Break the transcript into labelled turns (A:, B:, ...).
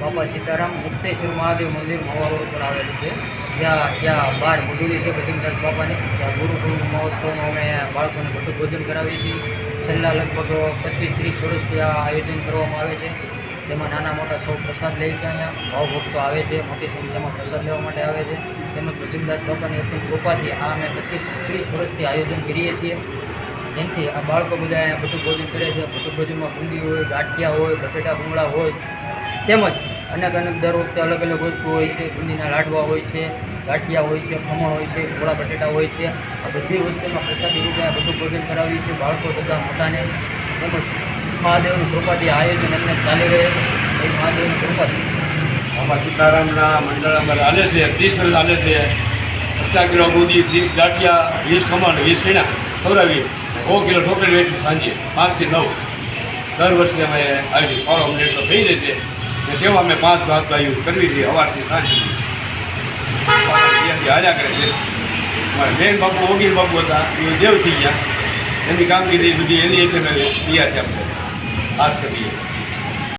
A: બાપા સીતારામ મુક્તેશ્વર મહાદેવ મંદિર મવા પર આવેલું છે. જ્યાં જ્યાં બાર મજૂરી છે, ભજનદાસ બાપાની. ત્યાં ગુરુકુળ મહોત્સવમાં અમે બાળકોને બધું ભોજન કરાવીએ છીએ. છેલ્લા લગભગ પચીસ ત્રીસ વર્ષથી આ આયોજન કરવામાં આવે છે. તેમાં નાના મોટા સૌ પ્રસાદ લે છે અહીંયા. ભાવભક્તો આવે છે, મોટી સંખ્યામાં પ્રસાદ લેવા માટે આવે છે. તેમજ ભજનદાસ બાપાની અસીમ કૃપાથી આ અમે પચીસ ત્રીસ વર્ષથી આયોજન કરીએ છીએ. જેમથી આ બાળકો બધા અહીંયા બધું ભોજન કરે છે. બધું ભોજનમાં બુંદી હોય, ગાંઠિયા હોય, બટેટા ભૂંગળા હોય તેમજ અનેક અનેક દર વખતે અલગ અલગ વસ્તુ હોય છે બુંદીના લાડવા હોય છે, ગાંઠિયા હોય છે, ખમણ હોય છે, ગોળા બટેટા હોય છે, આ બધી વસ્તુમાં પ્રસાદી રૂપે આ બધું ભોજન કરાવીએ છીએ બાળકો તથા મોટાને. તેમજ મહાદેવની કૃપાથી આયોજન એમને ચાલી રહે છે. એ મહાદેવની કૃપાથી
B: આમાં સીતારામના મંડળ અમારે હાલે છે ત્રીસ વર્ષ હાલે છે. પચાસ કિલો બુંદી ત્રીસ ગાંઠિયા, વીસ ખમણ, વીસ સીણા ખવડાવીએ. સો કિલો ઠોકરી વેચી સાંજે પાંચથી નવ. દર વર્ષે અમે આવી ફોરો અમને તો થઈ રહે છે. ને સેવા અમે પાંચ ભાગ આવ્યું કરવી છે સવારથી સાંજ. સુધી હાલ્યા કરે છે. મારા બેન બાપુ ઓગીર બાપુ હતા એ દેવ થઈ ગયા. એની કામગીરી બધી એની એટલે તૈયાર છે આપણે. હાથ કરીએ